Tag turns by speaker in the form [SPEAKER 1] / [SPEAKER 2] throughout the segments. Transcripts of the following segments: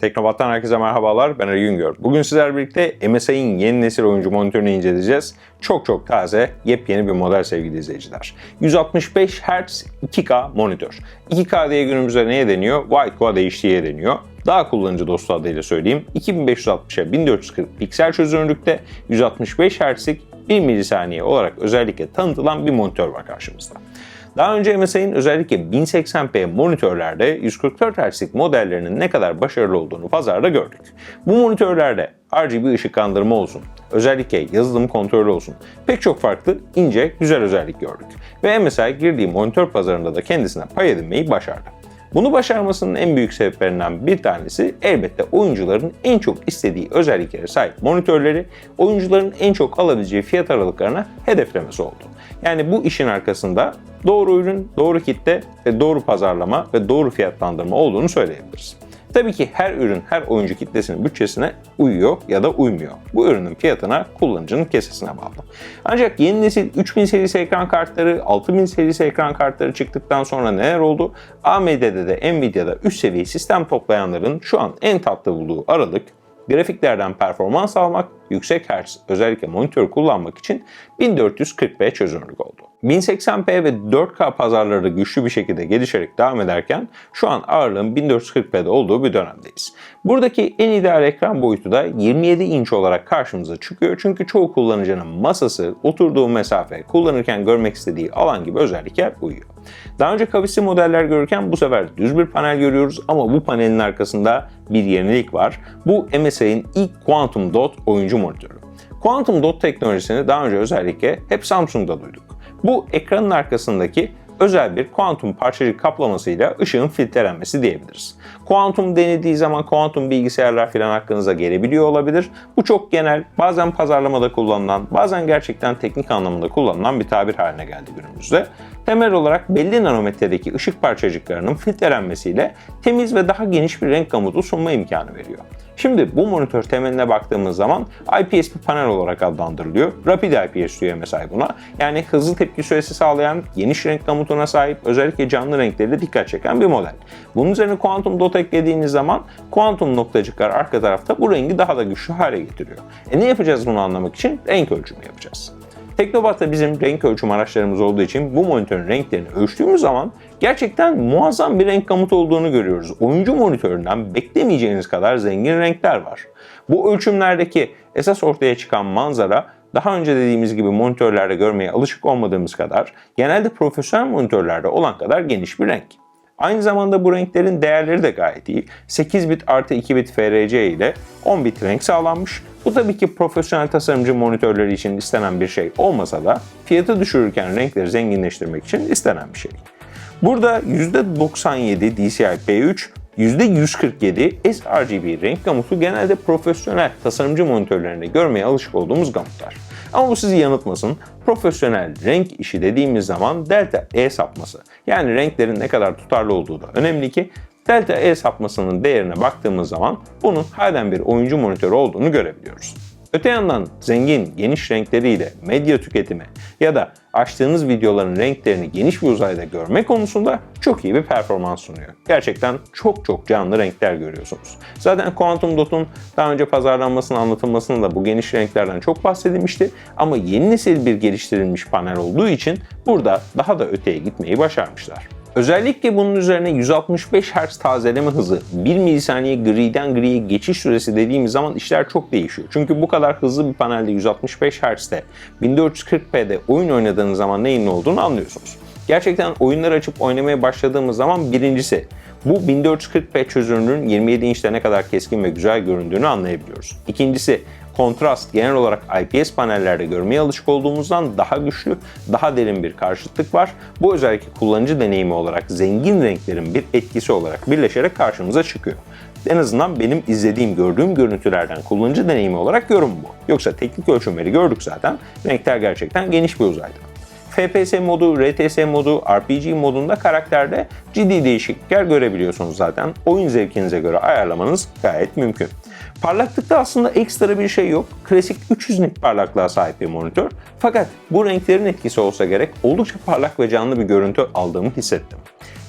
[SPEAKER 1] Teknobat'tan herkese merhabalar. Ben Ali Güngör. Bugün sizlerle birlikte MSI'nin yeni nesil oyuncu monitörünü inceleyeceğiz. Çok çok taze, yepyeni bir model sevgili izleyiciler. 165 Hz 2K monitör. 2K diye günümüzde neye deniyor? White Quad HD'ye deniyor. Daha kullanıcı dostu adıyla söyleyeyim. 2560'a 1440 piksel çözünürlükte 165 Hz'lik 1 milisaniye olarak özellikle tanıtılan bir monitör var karşımızda. Daha önce MSI'nin özellikle 1080p monitörlerde 144 Hz'lik modellerinin ne kadar başarılı olduğunu pazarda gördük. Bu monitörlerde RGB ışıklandırma olsun, özellikle yazılım kontrolü olsun pek çok farklı ince güzel özellik gördük. Ve MSI girdiği monitör pazarında da kendisine pay edinmeyi başardı. Bunu başarmasının en büyük sebeplerinden bir tanesi elbette oyuncuların en çok istediği özelliklere sahip monitörleri oyuncuların en çok alabileceği fiyat aralıklarına hedeflemesi oldu. Yani bu işin arkasında doğru ürün, doğru kitle ve doğru pazarlama ve doğru fiyatlandırma olduğunu söyleyebiliriz. Tabii ki her ürün her oyuncu kitlesinin bütçesine uyuyor ya da uymuyor. Bu ürünün fiyatına kullanıcının kesesine bağlı. Ancak yeni nesil 3000 serisi ekran kartları, 6000 serisi ekran kartları çıktıktan sonra neler oldu? AMD'de de Nvidia'da üst seviye sistem toplayanların şu an en tatlı bulduğu aralık grafiklerden performans almak, yüksek hertz özellikle monitör kullanmak için 1440p çözünürlük oldu. 1080p ve 4K pazarları güçlü bir şekilde gelişerek devam ederken şu an ağırlığın 1440p'de olduğu bir dönemdeyiz. Buradaki en ideal ekran boyutu da 27 inç olarak karşımıza çıkıyor çünkü çoğu kullanıcının masası, oturduğu mesafe, kullanırken görmek istediği alan gibi özellikler uyuyor. Daha önce kavisli modeller görürken bu sefer düz bir panel görüyoruz ama bu panelin arkasında bir yenilik var. Bu MSI'nin ilk Quantum Dot oyuncu monitörü. Quantum Dot teknolojisini daha önce özellikle hep Samsung'da duyduk. Bu ekranın arkasındaki özel bir kuantum parçacık kaplamasıyla ışığın filtrelenmesi diyebiliriz. Kuantum denildiği zaman kuantum bilgisayarlar falan aklınıza gelebiliyor olabilir. Bu çok genel, bazen pazarlamada kullanılan, bazen gerçekten teknik anlamında kullanılan bir tabir haline geldi günümüzde. Temel olarak belli nanometredeki ışık parçacıklarının filtrelenmesiyle temiz ve daha geniş bir renk gamutu sunma imkanı veriyor. Şimdi bu monitör temeline baktığımız zaman IPS bir panel olarak adlandırılıyor. Rapid IPS diyor MSI buna. Yani hızlı tepki süresi sağlayan, geniş renk gamutuna sahip, özellikle canlı renkleriyle dikkat çeken bir model. Bunun üzerine Quantum Dot eklediğiniz zaman Quantum noktacıklar arka tarafta bu rengi daha da güçlü hale getiriyor. E ne yapacağız bunu anlamak için? Renk ölçümü yapacağız. Teknobat'ta bizim renk ölçüm araçlarımız olduğu için bu monitörün renklerini ölçtüğümüz zaman gerçekten muazzam bir renk gamutu olduğunu görüyoruz. Oyuncu monitöründen beklemeyeceğiniz kadar zengin renkler var. Bu ölçümlerdeki esas ortaya çıkan manzara daha önce dediğimiz gibi monitörlerde görmeye alışık olmadığımız kadar genelde profesyonel monitörlerde olan kadar geniş bir renk. Aynı zamanda bu renklerin değerleri de gayet iyi. 8 bit artı 2 bit FRC ile 10 bit renk sağlanmış. Bu tabii ki profesyonel tasarımcı monitörleri için istenen bir şey olmasa da fiyatı düşürürken renkleri zenginleştirmek için istenen bir şey. Burada %97 DCI-P3, %147 sRGB renk gamutu genelde profesyonel tasarımcı monitörlerinde görmeye alışık olduğumuz gamutlar. Ama bu sizi yanıltmasın. Profesyonel renk işi dediğimiz zaman delta E sapması yani renklerin ne kadar tutarlı olduğu da önemli ki delta E sapmasının değerine baktığımız zaman bunun halen bir oyuncu monitörü olduğunu görebiliyoruz. Öte yandan zengin, geniş renkleriyle medya tüketimi ya da açtığınız videoların renklerini geniş bir uzayda görme konusunda çok iyi bir performans sunuyor. Gerçekten çok çok canlı renkler görüyorsunuz. Zaten Quantum Dot'un daha önce pazarlanmasını, anlatılmasını da bu geniş renklerden çok bahsedilmişti. Ama yeni nesil bir geliştirilmiş panel olduğu için burada daha da öteye gitmeyi başarmışlar. Özellikle bunun üzerine 165 Hz tazeleme hızı, 1 milisaniye griden griye geçiş süresi dediğimiz zaman işler çok değişiyor. Çünkü bu kadar hızlı bir panelde 165 Hz'de 1440p'de oyun oynadığınız zaman neyin ne olduğunu anlıyorsunuz. Gerçekten oyunlar açıp oynamaya başladığımız zaman birincisi bu 1440p çözünürlüğün 27 inçte ne kadar keskin ve güzel göründüğünü anlayabiliyoruz. İkincisi kontrast genel olarak IPS panellerde görmeye alışık olduğumuzdan daha güçlü, daha derin bir karşıtlık var. Bu özellikle kullanıcı deneyimi olarak zengin renklerin bir etkisi olarak birleşerek karşımıza çıkıyor. En azından benim izlediğim, gördüğüm görüntülerden kullanıcı deneyimi olarak yorum bu. Yoksa teknik ölçümleri gördük zaten. Renkler gerçekten geniş bir uzayda. FPS modu, RTS modu, RPG modunda karakterde ciddi değişiklikler görebiliyorsunuz zaten. Oyun zevkinize göre ayarlamanız gayet mümkün. Parlaklıkta aslında ekstra bir şey yok. Klasik 300 nit parlaklığa sahip bir monitör. Fakat bu renklerin etkisi olsa gerek oldukça parlak ve canlı bir görüntü aldığımı hissettim.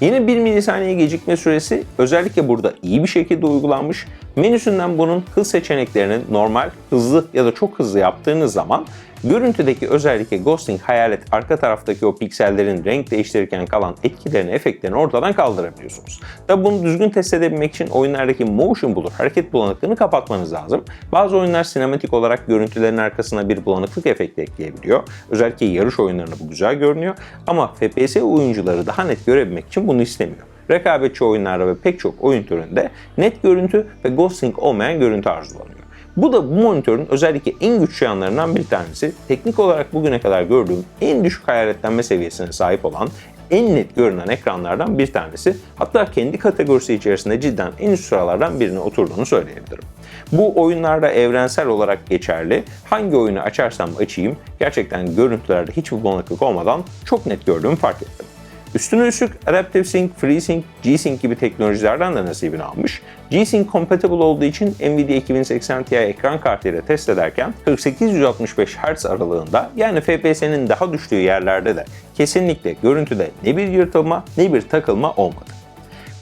[SPEAKER 1] Yine 1 milisaniye gecikme süresi özellikle burada iyi bir şekilde uygulanmış. Menüsünden bunun hız seçeneklerini normal, hızlı ya da çok hızlı yaptığınız zaman Görüntüdeki özellikle ghosting hayalet arka taraftaki o piksellerin renk değiştirirken kalan etkilerini, efektlerini ortadan kaldırabiliyorsunuz. Tabi bunu düzgün test edebilmek için oyunlardaki motion blur, hareket bulanıklığını kapatmanız lazım. Bazı oyunlar sinematik olarak görüntülerin arkasına bir bulanıklık efekti ekleyebiliyor. Özellikle yarış oyunlarında bu güzel görünüyor ama FPS oyuncuları daha net görebilmek için bunu istemiyor rekabetçi oyunlarda ve pek çok oyun türünde net görüntü ve ghosting olmayan görüntü arzulanıyor. Bu da bu monitörün özellikle en güçlü yanlarından bir tanesi. Teknik olarak bugüne kadar gördüğüm en düşük hayaletlenme seviyesine sahip olan en net görünen ekranlardan bir tanesi. Hatta kendi kategorisi içerisinde cidden en üst sıralardan birine oturduğunu söyleyebilirim. Bu oyunlarda evrensel olarak geçerli. Hangi oyunu açarsam açayım gerçekten görüntülerde hiçbir bulanıklık olmadan çok net gördüğümü fark ettim. Üstüne üstlük Adaptive Sync, FreeSync, G-Sync gibi teknolojilerden de nasibini almış. G-Sync compatible olduğu için Nvidia 2080 Ti ekran kartıyla test ederken 48-165 Hz aralığında yani FPS'nin daha düştüğü yerlerde de kesinlikle görüntüde ne bir yırtılma ne bir takılma olmadı.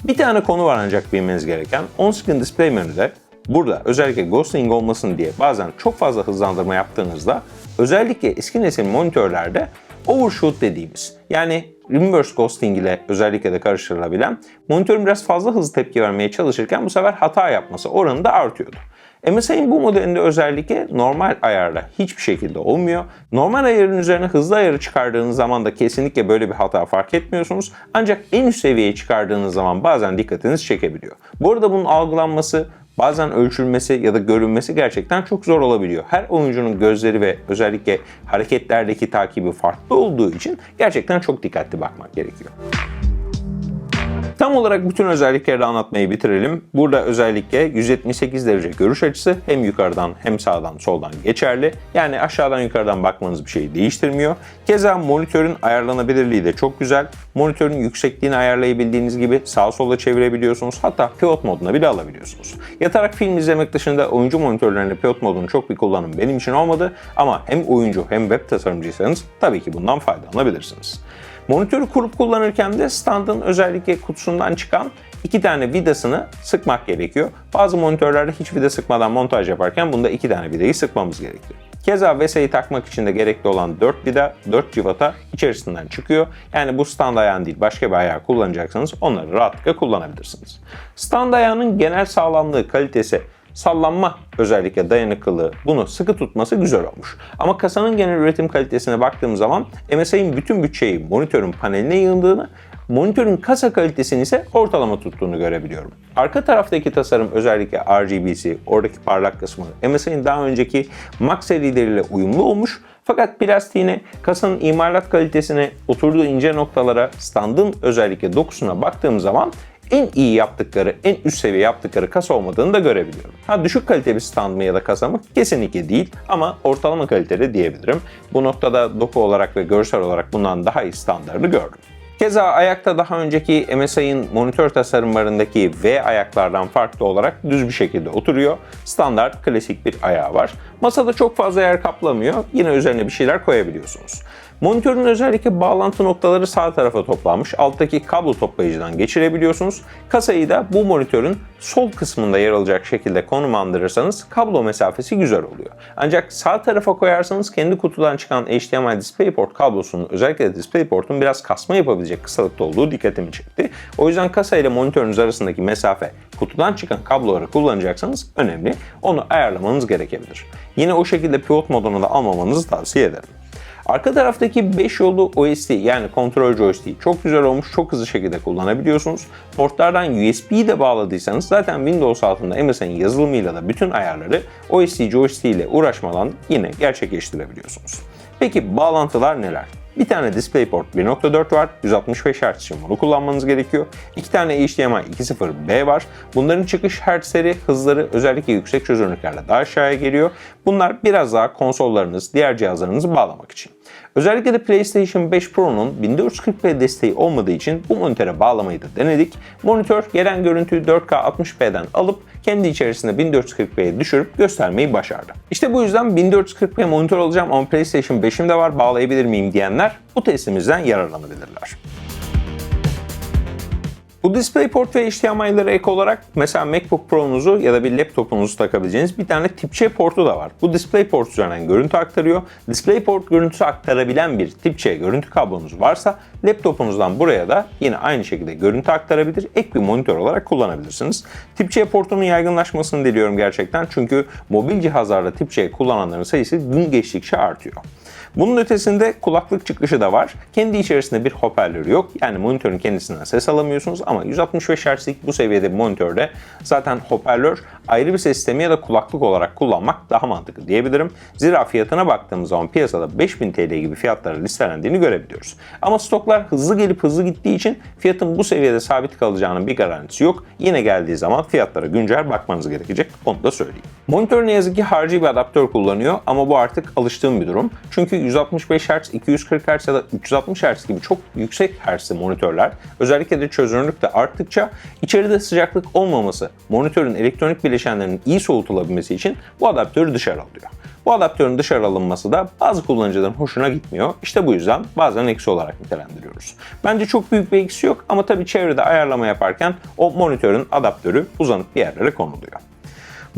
[SPEAKER 1] Bir tane konu var ancak bilmeniz gereken on-screen display menüde burada özellikle ghosting olmasın diye bazen çok fazla hızlandırma yaptığınızda özellikle eski nesil monitörlerde overshoot dediğimiz yani reverse ghosting ile özellikle de karıştırılabilen monitörün biraz fazla hızlı tepki vermeye çalışırken bu sefer hata yapması oranı da artıyordu. MSI'nin bu modelinde özellikle normal ayarla hiçbir şekilde olmuyor. Normal ayarın üzerine hızlı ayarı çıkardığınız zaman da kesinlikle böyle bir hata fark etmiyorsunuz. Ancak en üst seviyeye çıkardığınız zaman bazen dikkatiniz çekebiliyor. Bu arada bunun algılanması bazen ölçülmesi ya da görünmesi gerçekten çok zor olabiliyor. Her oyuncunun gözleri ve özellikle hareketlerdeki takibi farklı olduğu için gerçekten çok dikkatli bakmak gerekiyor. Tam olarak bütün özellikleri anlatmayı bitirelim. Burada özellikle 178 derece görüş açısı hem yukarıdan hem sağdan soldan geçerli. Yani aşağıdan yukarıdan bakmanız bir şey değiştirmiyor. Keza monitörün ayarlanabilirliği de çok güzel. Monitörün yüksekliğini ayarlayabildiğiniz gibi sağa sola çevirebiliyorsunuz. Hatta pivot moduna bile alabiliyorsunuz. Yatarak film izlemek dışında oyuncu monitörlerinde pivot modunun çok bir kullanım benim için olmadı. Ama hem oyuncu hem web tasarımcıysanız tabii ki bundan faydalanabilirsiniz. Monitörü kurup kullanırken de standın özellikle kutusundan çıkan iki tane vidasını sıkmak gerekiyor. Bazı monitörlerde hiç vida sıkmadan montaj yaparken bunda iki tane vidayı sıkmamız gerekiyor. Keza VESA'yı takmak için de gerekli olan 4 vida, 4 civata içerisinden çıkıyor. Yani bu stand ayağın değil başka bir ayağı kullanacaksanız onları rahatlıkla kullanabilirsiniz. Stand ayağının genel sağlamlığı, kalitesi sallanma özellikle dayanıklılığı bunu sıkı tutması güzel olmuş. Ama kasanın genel üretim kalitesine baktığım zaman MSI'nin bütün bütçeyi monitörün paneline yığındığını monitörün kasa kalitesini ise ortalama tuttuğunu görebiliyorum. Arka taraftaki tasarım özellikle RGB'si, oradaki parlak kısmı MSI'nin daha önceki Max serileriyle uyumlu olmuş fakat plastiğine, kasanın imalat kalitesine, oturduğu ince noktalara, standın özellikle dokusuna baktığım zaman en iyi yaptıkları, en üst seviye yaptıkları kasa olmadığını da görebiliyorum. Ha düşük kalite bir stand mı ya da kasa mı? Kesinlikle değil ama ortalama kalitede diyebilirim. Bu noktada doku olarak ve görsel olarak bundan daha iyi standlarını gördüm. Keza ayakta daha önceki MSI'ın monitör tasarımlarındaki V ayaklardan farklı olarak düz bir şekilde oturuyor. Standart klasik bir ayağı var. Masada çok fazla yer kaplamıyor. Yine üzerine bir şeyler koyabiliyorsunuz. Monitörün özellikle bağlantı noktaları sağ tarafa toplanmış. Alttaki kablo toplayıcıdan geçirebiliyorsunuz. Kasayı da bu monitörün sol kısmında yer alacak şekilde konumlandırırsanız kablo mesafesi güzel oluyor. Ancak sağ tarafa koyarsanız kendi kutudan çıkan HDMI DisplayPort kablosunun özellikle de DisplayPort'un biraz kasma yapabilecek kısalıkta olduğu dikkatimi çekti. O yüzden kasa ile monitörünüz arasındaki mesafe kutudan çıkan kabloları kullanacaksanız önemli. Onu ayarlamanız gerekebilir. Yine o şekilde pivot modunu da almamanızı tavsiye ederim. Arka taraftaki 5 yollu OSD yani kontrol joystick çok güzel olmuş, çok hızlı şekilde kullanabiliyorsunuz. Portlardan USB'yi de bağladıysanız zaten Windows altında MSI'nin yazılımıyla da bütün ayarları OSD joystick ile uğraşmadan yine gerçekleştirebiliyorsunuz. Peki bağlantılar neler? Bir tane DisplayPort 1.4 var. 165 Hz için bunu kullanmanız gerekiyor. İki tane HDMI 2.0B var. Bunların çıkış hertzleri, hızları özellikle yüksek çözünürlüklerle daha aşağıya geliyor. Bunlar biraz daha konsollarınız, diğer cihazlarınızı bağlamak için. Özellikle de PlayStation 5 Pro'nun 1440p desteği olmadığı için bu monitöre bağlamayı da denedik. Monitör gelen görüntüyü 4K 60p'den alıp kendi içerisinde 1440p'ye düşürüp göstermeyi başardı. İşte bu yüzden 1440p monitör alacağım ama PlayStation 5'im de var bağlayabilir miyim diyenler bu testimizden yararlanabilirler. Bu DisplayPort ve HDMI'ları ek olarak mesela MacBook Pro'nuzu ya da bir laptopunuzu takabileceğiniz bir tane tip C portu da var. Bu DisplayPort üzerinden görüntü aktarıyor. DisplayPort görüntüsü aktarabilen bir tip C görüntü kablonuz varsa laptopunuzdan buraya da yine aynı şekilde görüntü aktarabilir. Ek bir monitör olarak kullanabilirsiniz. Tip C portunun yaygınlaşmasını diliyorum gerçekten. Çünkü mobil cihazlarda tip C kullananların sayısı gün geçtikçe artıyor. Bunun ötesinde kulaklık çıkışı da var. Kendi içerisinde bir hoparlörü yok. Yani monitörün kendisinden ses alamıyorsunuz ama 165 Hz'lik bu seviyede bir monitörde zaten hoparlör ayrı bir ses sistemi ya da kulaklık olarak kullanmak daha mantıklı diyebilirim. Zira fiyatına baktığımız zaman piyasada 5000 TL gibi fiyatlara listelendiğini görebiliyoruz. Ama stoklar hızlı gelip hızlı gittiği için fiyatın bu seviyede sabit kalacağının bir garantisi yok. Yine geldiği zaman fiyatlara güncel bakmanız gerekecek. Onu da söyleyeyim. Monitör ne yazık ki harici bir adaptör kullanıyor ama bu artık alıştığım bir durum. Çünkü 165 Hz, 240 Hz ya da 360 Hz gibi çok yüksek Hz'li monitörler özellikle de çözünürlük de arttıkça içeride sıcaklık olmaması, monitörün elektronik bileşenlerinin iyi soğutulabilmesi için bu adaptörü dışarı alıyor. Bu adaptörün dışarı alınması da bazı kullanıcıların hoşuna gitmiyor. İşte bu yüzden bazen eksi olarak nitelendiriyoruz. Bence çok büyük bir eksi yok ama tabii çevrede ayarlama yaparken o monitörün adaptörü uzanıp bir yerlere konuluyor.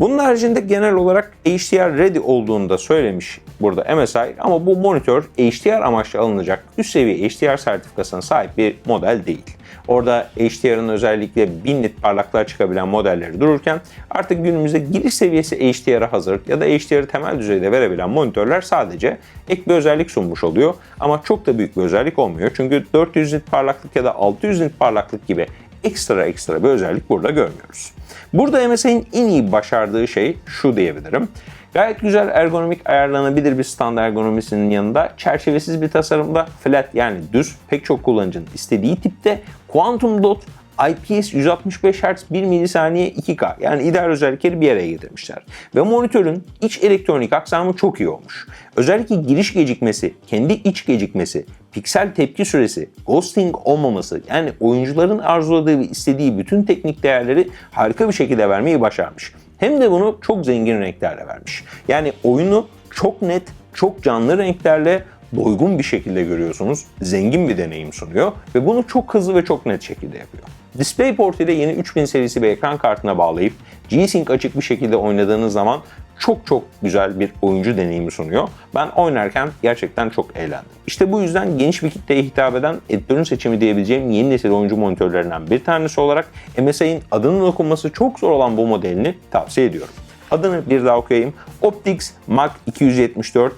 [SPEAKER 1] Bunun haricinde genel olarak HDR ready olduğunu da söylemiş burada MSI ama bu monitör HDR amaçlı alınacak üst seviye HDR sertifikasına sahip bir model değil. Orada HDR'ın özellikle 1000 nit parlaklığa çıkabilen modelleri dururken artık günümüzde giriş seviyesi HDR'a hazır ya da HDR'ı temel düzeyde verebilen monitörler sadece ek bir özellik sunmuş oluyor. Ama çok da büyük bir özellik olmuyor. Çünkü 400 nit parlaklık ya da 600 nit parlaklık gibi ekstra ekstra bir özellik burada görmüyoruz. Burada MSI'nin en iyi başardığı şey şu diyebilirim. Gayet güzel ergonomik ayarlanabilir bir stand ergonomisinin yanında çerçevesiz bir tasarımda flat yani düz pek çok kullanıcının istediği tipte Quantum Dot IPS 165 Hz 1 milisaniye 2K yani ideal özellikleri bir araya getirmişler. Ve monitörün iç elektronik aksamı çok iyi olmuş. Özellikle giriş gecikmesi, kendi iç gecikmesi, piksel tepki süresi, ghosting olmaması yani oyuncuların arzuladığı ve istediği bütün teknik değerleri harika bir şekilde vermeyi başarmış. Hem de bunu çok zengin renklerle vermiş. Yani oyunu çok net, çok canlı renklerle doygun bir şekilde görüyorsunuz. Zengin bir deneyim sunuyor ve bunu çok hızlı ve çok net şekilde yapıyor. DisplayPort ile yeni 3000 serisi bir ekran kartına bağlayıp G-Sync açık bir şekilde oynadığınız zaman çok çok güzel bir oyuncu deneyimi sunuyor. Ben oynarken gerçekten çok eğlendim. İşte bu yüzden geniş bir kitleye hitap eden editörün seçimi diyebileceğim yeni nesil oyuncu monitörlerinden bir tanesi olarak MSI'nin adının okunması çok zor olan bu modelini tavsiye ediyorum. Adını bir daha okuyayım. Optix Mac 274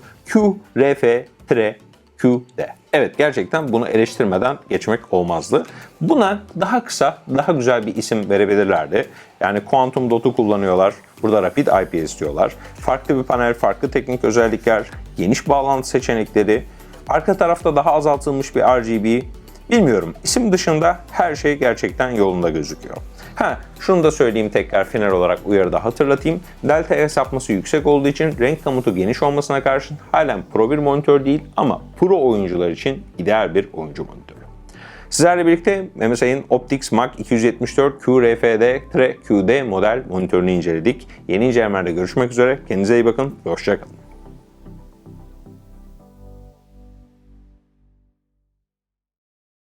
[SPEAKER 1] QRF-QD. Evet gerçekten bunu eleştirmeden geçmek olmazdı. Buna daha kısa, daha güzel bir isim verebilirlerdi. Yani Quantum Dot'u kullanıyorlar. Burada Rapid IPS diyorlar. Farklı bir panel, farklı teknik özellikler, geniş bağlantı seçenekleri, arka tarafta daha azaltılmış bir RGB, Bilmiyorum. İsim dışında her şey gerçekten yolunda gözüküyor. Ha, şunu da söyleyeyim tekrar final olarak uyarıda hatırlatayım. Delta hesapması yüksek olduğu için renk gamutu geniş olmasına karşın halen Pro bir monitör değil ama Pro oyuncular için ideal bir oyuncu monitörü. Sizlerle birlikte MSI'nin Optix Mac 274 QRFD-QD model monitörünü inceledik. Yeni incelemelerde görüşmek üzere. Kendinize iyi bakın ve hoşçakalın.